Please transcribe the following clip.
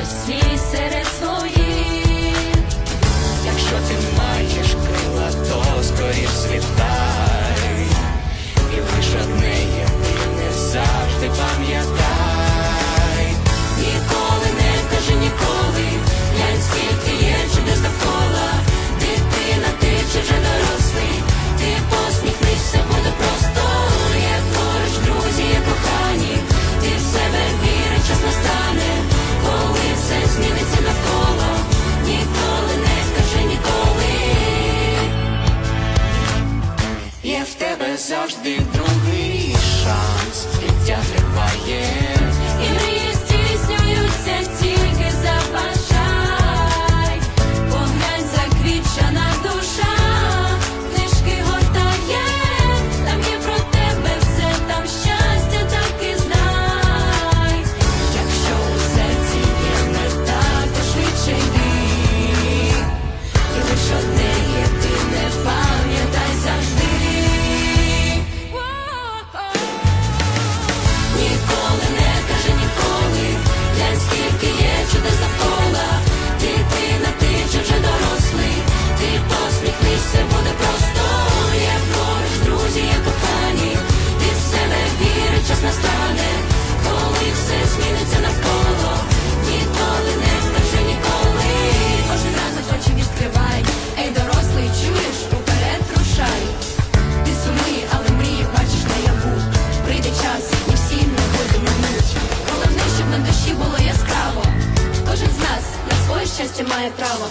just see it завжди. зміниться навколо, ніколи не скажи ніколи. Кожен ранок очі відкривай. Ей, дорослий, чуєш, уперед рушай. Ти сумуй, але мрію бачиш наяву. Прийде час, і всі не будемо. Головне, щоб на душі було яскраво. Кожен з нас на своє щастя має право.